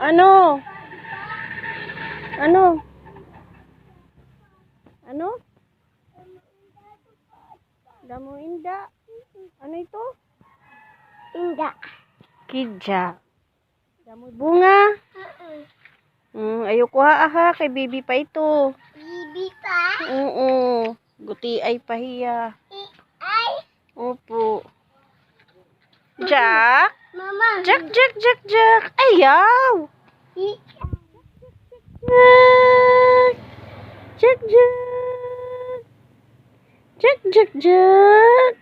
Ano? Ano? Ano? Damo inda. Ano ito? Inda. Kidja. Damo bunga. Uh-uh. Hmm, ayoko ha ha kay baby pa ito. Bibi pa. Oo. Guti ay pahiya. Ay. Opo. Jack? Jack, Jack, Jack, Jack. Ayaw. Jack. Jack, Jack. Jack, Jack, Jack.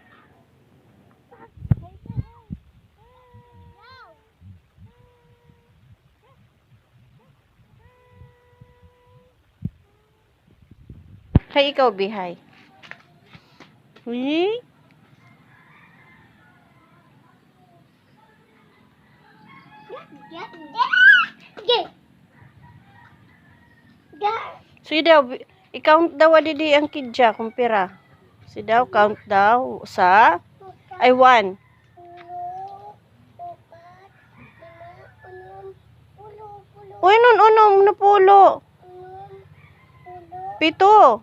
Hay, ikaw, Bihay. Uy. So, daw, i-count daw adidi ang kidja kung pira. Si daw, count daw sa, ay, one. Uy, nun, unom, napulo. Pito.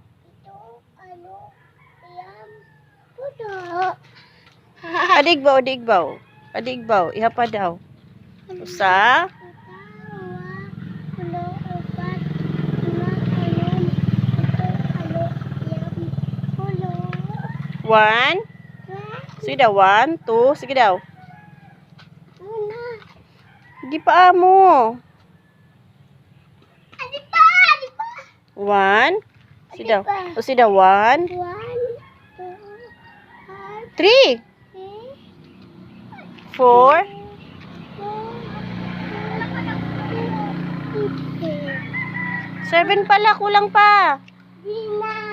Adigbaw, adigbaw. Adigbaw, ihapa daw. Usa, one. Sige daw, one, two. Sige daw. Di pa mo. One. Sige daw. O sige daw, one, three, four, seven pala, kulang pa. Dina.